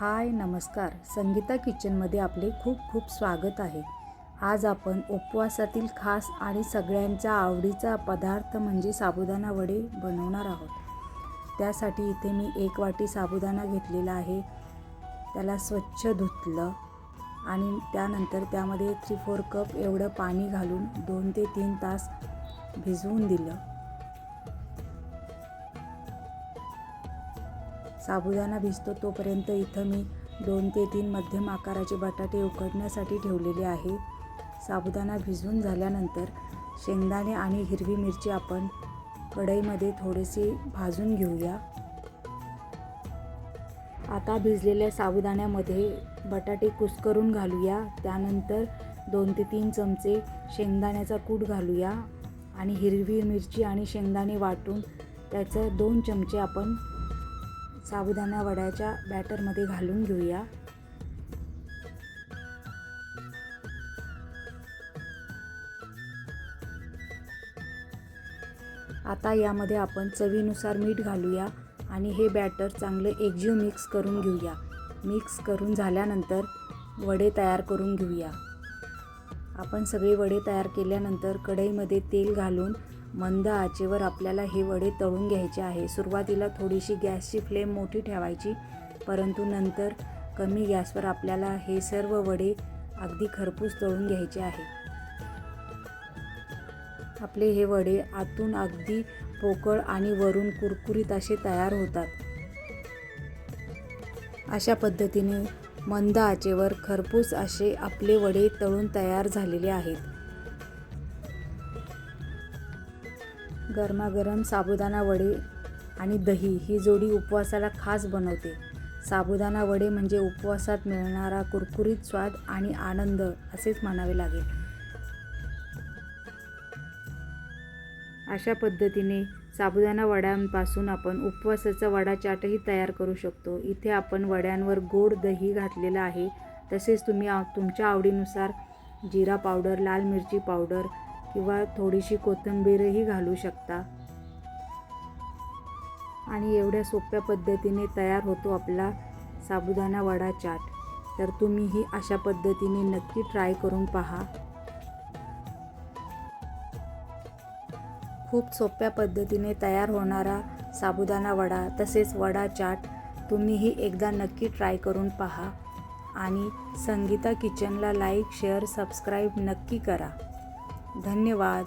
हाय नमस्कार. संगीता किचनमध्ये आपले खूप खूप स्वागत आहे. आज आपण उपवासातील खास आणि सगळ्यांचा आवडीचा पदार्थ म्हणजे साबुदाणा वडे बनवणार आहोत. त्यासाठी इथे मी एक वाटी साबुदाणा घेतलेला आहे. त्याला स्वच्छ धुतलं आणि त्यानंतर त्यामध्ये थ्री फोर कप एवढं पाणी घालून दोन ते तीन तास भिजवून दिलं. साबुदाणा भिजतो तोपर्यंत इथं मी दोन ते तीन मध्यम आकाराचे बटाटे उकडण्यासाठी ठेवलेले आहे. साबुदाणा भिजून झाल्यानंतर शेंगदाणे आणि हिरवी मिरची आपण कढईमध्ये थोडेसे भाजून घेऊया. आता भिजलेल्या साबुदाण्यामध्ये बटाटे कुस्करून घालूया. त्यानंतर दोन ते तीन चमचे शेंगदाण्याचा कूट घालूया आणि हिरवी मिरची आणि शेंगदाणे वाटून त्याचं दोन चमचे आपण साबुदाणा वड्याच्या बॅटरमध्ये घालून घेऊया. आता यामध्ये आपण चवीनुसार मीठ घालूया आणि हे बॅटर चांगले एकजीव मिक्स करून घेऊया. मिक्स करून झाल्यानंतर वडे तयार करून घेऊया. आपण सगळे वडे तयार केल्यानंतर कढईमध्ये तेल घालून मंद आचेवर आपल्याला हे वडे तळून घ्यायचे आहे. सुरुवातीला थोडीशी गॅसची फ्लेम मोठी ठेवायची परंतु नंतर कमी गॅसवर आपल्याला हे सर्व वडे अगदी खरपूस तळून घ्यायचे आहे. आपले हे वडे आतून अगदी पोकळ आणि वरून कुरकुरीत असे तयार होतात. अशा पद्धतीने मंद आचेवर खरपूस असे आपले वडे तळून तयार झालेले आहेत. गरमागरम साबुदाणा वडे आणि दही ही जोडी उपवासाला खास बनवते. साबुदाणा वडे म्हणजे उपवासात मिळणारा कुरकुरीत स्वाद आणि आनंद असेच म्हणावे लागेल. अशा पद्धतीने साबुदाणा वड्यांपासून आपण उपवासाचा वडा चाटही तयार करू शकतो. इथे आपण वड्यांवर गोड दही घातलेलं आहे. तसेच तुम्ही तुमच्या आवडीनुसार जिरा पावडर लाल मिरची पावडर किंवा थोडीशी कोथिंबीरही घालू शकता. आणि एवढ्या सोप्या पद्धतीने तयार होतो आपला साबुदाणा वडा चाट. तर तुम्हीही अशा पद्धतीने नक्की ट्राय करून पहा. खूप सोप्या पद्धतीने तयार होणारा साबुदाणा वडा तसेच वडा चाट तुम्हीही एकदा नक्की ट्राय करून पहा. आणि संगीता किचनला लाईक शेअर सबस्क्राईब नक्की करा. धन्यवाद.